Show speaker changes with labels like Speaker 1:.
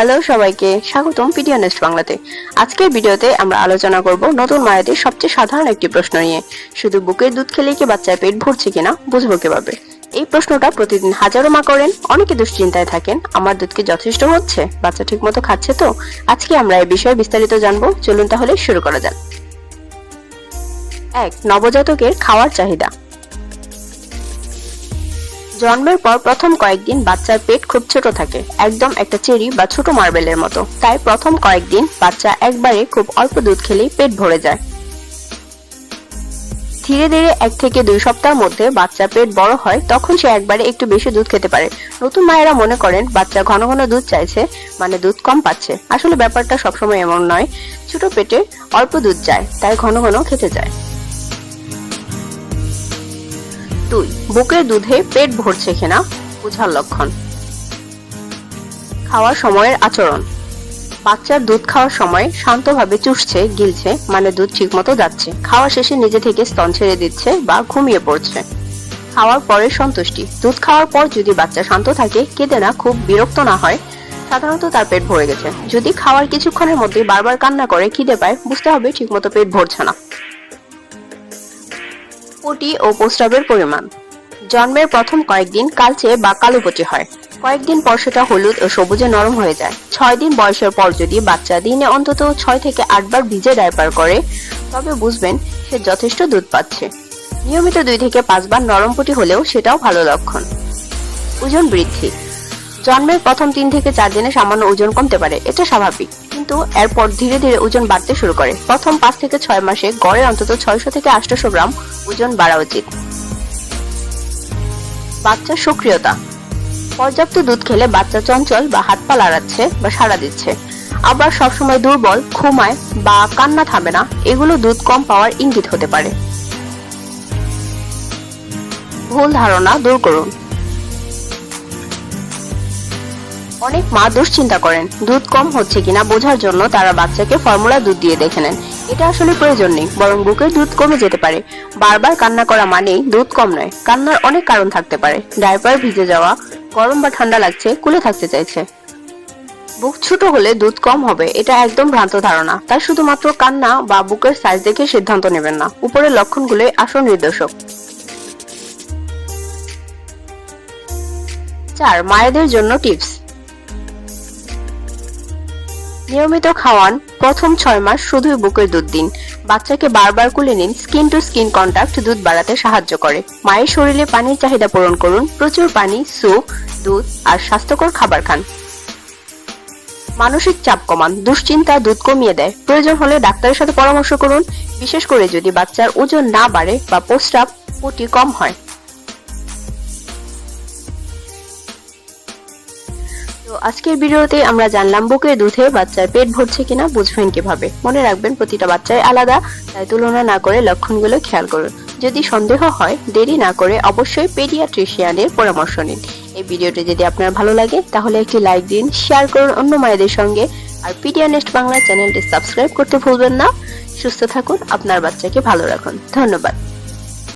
Speaker 1: Hello সবাইকে। স্বাগতম পিডিয়ানেস্ট বাংলাতে। আজকের ভিডিওতে আমরা আলোচনা করব নতুন মায়েদের সবচেয়ে সাধারণ একটি প্রশ্ন নিয়ে। শুধু বুকের দুধ খেলেই কি বাচ্চার পেট ভরছে কিনা বুঝব কীভাবে? এই প্রশ্নটা প্রতিদিন হাজারো মা করেন, অনেকে দুশ্চিন্তায় থাকেন, আমার দুধ কি যথেষ্ট হচ্ছে? বাচ্চা ঠিক মতো খাচ্ছে তো? আজকে আমরা এই বিষয়ে বিস্তারিত জানব, চলুন তাহলে শুরু করা যাক। এক, নবজাতকের খাওয়ার চাহিদা। জন্মের পর প্রথম কয়েকদিন বাচ্চার পেট খুব ছোট থাকে, একদম একটা চেরি বা ছোট মার্বেলের মতো। তাই প্রথম কয়েকদিন বাচ্চা একবারে খুব অল্প দুধ খেলেই পেট ভরে যায়। ধীরে ধীরে এক থেকে দুই সপ্তাহের মধ্যে বাচ্চা পেট বড় হয়, তখন সে একবারে একটু বেশি দুধ খেতে পারে। নতুন মায়েরা মনে করেন, বাচ্চা ঘন ঘন দুধ চাইছে মানে দুধ কম পাচ্ছে। আসলে ব্যাপারটা সবসময় এমন নয়, ছোট পেটে অল্প দুধ যায়, তাই ঘন ঘন খেতে যায়। দুই। বুকের দুধে পেট ভরছে কিনা, বোঝার লক্ষণ। খাওয়ার সময়ের আচরণ। বাচ্চার দুধ খাওয়ার সময় শান্তভাবে চুষছে, গিলছে মানে দুধ ঠিকমতো যাচ্ছে। খাওয়া শেষে নিজে থেকে স্তন ছেড়ে দিচ্ছে বা ঘুমিয়ে পড়ছে। খাওয়ার পরে সন্তুষ্টি। দুধ খাওয়ার পর যদি বাচ্চা শান্ত থাকে, কেঁদে না, খুব বিরক্ত না হয়, সাধারণত তার পেট ভরে গেছে। যদি খাওয়ার কিছুক্ষণের মধ্যে বারবার কান্না করে, খিদে পায়, বুঝতে হবে ঠিকমতো পেট ভরছে না। পটি ও প্রস্রাবের পরিমাণ। জন্মের প্রথম কয়েকদিন কালচে বা কালো পটি হয়। কয়েকদিন পর সেটা হলুদ ও সবুজে নরম হয়ে যায়। ছয় দিন বয়সের পর যদি বাচ্চা দিনে অন্তত ছয় থেকে আটবার ভিজে ডাইপার করে, তবে বুঝবেন সে যথেষ্ট দুধ পাচ্ছে। নিয়মিত দুই থেকে পাঁচবার নরম পটি হলেও সেটাও ভালো লক্ষণ। ওজন বৃদ্ধি। জন্মের প্রথম তিন থেকে চার দিনে সামান্য ওজন কমতে পারে। এটা স্বাভাবিক। কিন্তু এরপর ধীরে ধীরে ওজন বাড়তে শুরু করে। প্রথম পাঁচ থেকে ছয় মাসে গড়ে অন্তত ছয়শো থেকে আটশো গ্রাম ওজন বাড়া উচিত। বাচ্চার সক্রিয়তা। পর্যাপ্ত দুধ খেলে বাচ্চা চঞ্চল বা হাত পা লাড়াচ্ছে বা সাড়া দিচ্ছে। আবার সবসময় দুর্বল, ঘুমায় বা কান্না থামে না, এগুলো দুধ কম পাওয়ার ইঙ্গিত হতে পারে। ভুল ধারণা দূর করুন। অনেক মা দুশ্চিন্তা করেন। দুধ কম হচ্ছে কিনা বোঝার জন্য তারা বাচ্চাকে ফর্মুলা দুধ দিয়ে দেখে নেন। এটা আসলে প্রয়োজন নেই, বরং বুকের দুধ কমে যেতে পারে। বারবার কান্না করা মানেই দুধ কম নয়, কান্নার অনেক কারণ থাকতে পারে। ডাইপার ভিজে যাওয়া, গরম বা ঠান্ডা লাগছে, কুলে থাকতে চাইছে। বুক ছোট হলে দুধ কম হবে, এটা একদম ভ্রান্ত ধারণা। তাই শুধুমাত্র কান্না বা বুকের সাইজ দেখে সিদ্ধান্ত নেবেন না। উপরের লক্ষণগুলোই আসল নির্দেশক। চার, মায়েদের জন্য টিপস। নিয়মিত খাওয়ান প্রথম ছয় মাস শুধুই বুকের দুধ দিন বাচ্চাকে বারবার কুলে নিন, স্কিন টু স্কিন কন্টাক্ট দুধ বাড়াতে সাহায্য করে। মায়ের শরীরে পানির চাহিদা পূরণ করুন, প্রচুর পানি, স্যুপ, দুধ আর স্বাস্থ্যকর খাবার খান। মানসিক চাপ কমান, দুশ্চিন্তা দুধ কমিয়ে দেয়। প্রয়োজন হলে ডাক্তারের সাথে পরামর্শ করুন। বিশেষ করে যদি বাচ্চার ওজন না বাড়ে বা প্রস্রাব পটি কম হয়। তো আজকের ভিডিওতে আমরা জানলাম, বুকের দুধে বাচ্চার পেট ভরছে কিনা, বুঝবেন কীভাবে? মনে রাখবেন, প্রতিটা বাচ্চাই আলাদা, তাই তুলনা না করে লক্ষণগুলো খেয়াল করুন। যদি সন্দেহ হয়, দেরি না করে অবশ্যই পেডিয়াট্রিশিয়ানের পরামর্শ নিন। এই ভিডিওটি যদি আপনার ভালো লাগে, তাহলে একটি লাইক দিন, শেয়ার করুন অন্য মায়েদের সঙ্গে। আর পিডিয়ানেস্ট বাংলা চ্যানেলটি সাবস্ক্রাইব করতে ভুলবেন না। সুস্থ থাকুন, আপনার বাচ্চাকে ভালো রাখুন। ধন্যবাদ।